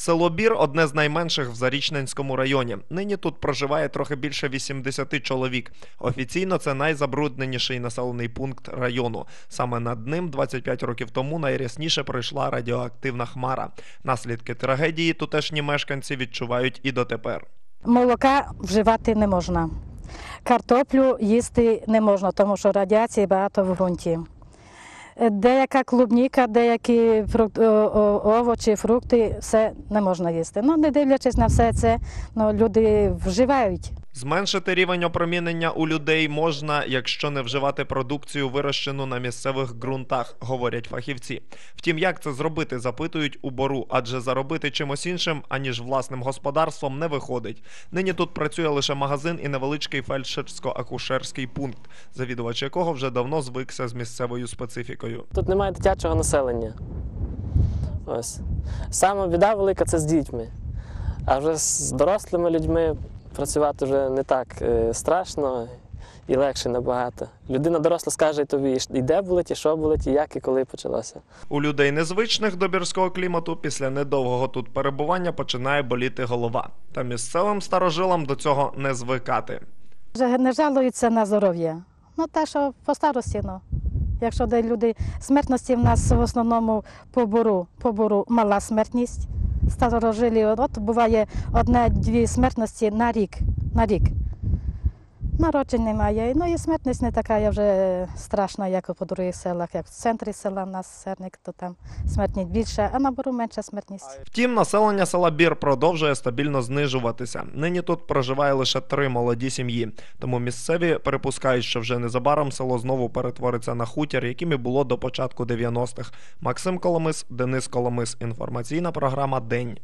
Село Бір одне з найменших в Зарічненському районі. Нині тут проживає трохи більше 80 чоловік. Офіційно це найзабрудненіший населений пункт району. Саме над ним 25 років тому найрясніше пройшла радіоактивна хмара. Наслідки трагедії тутешні мешканці відчувають і дотепер. Молока вживати не можна. Картоплю їсти не можна, тому що радіації багато в ґрунті. Деяка клубніка, деякі фрукт, о- о- овочі, фрукти, все не можна їсти. Ну, не дивлячись на все це, ну, люди вживають. Зменшити рівень опромінення у людей можна, якщо не вживати продукцію, вирощену на місцевих ґрунтах, говорять фахівці. Втім, як це зробити, запитують у бору, адже заробити чимось іншим, аніж власним господарством, не виходить. Нині тут працює лише магазин і невеличкий фельдшерсько-акушерський пункт, завідувач якого вже давно звикся з місцевою специфікою. Тут немає дитячого населення. Ось. Саме біда велика це з дітьми. А вже з дорослими людьми працювати вже не так е, страшно і легше набагато. Людина доросла скаже тобі, і де болить, і що болить, і як і коли почалося. У людей незвичних до бірського клімату після недовгого тут перебування починає боліти голова. Та місцевим старожилам до цього не звикати. Вже не жалуються на здоров'я. Ну, те, що по старості, ну. Якщо де люди смертності в нас в основному по бору, по бору мала смертність. Старожилі, от буває одне-дві смертності на рік. На рік. Народжень немає. Ну і смертність не така вже страшна, як по других селах, як в центрі села в нас серник, то там смертність більша, а на бору менша смертність. Втім, населення села Бір продовжує стабільно знижуватися. Нині тут проживає лише три молоді сім'ї. Тому місцеві припускають, що вже незабаром село знову перетвориться на хутір, яким і було до початку 90-х. Максим Коломис, Денис Коломис. Інформаційна програма День.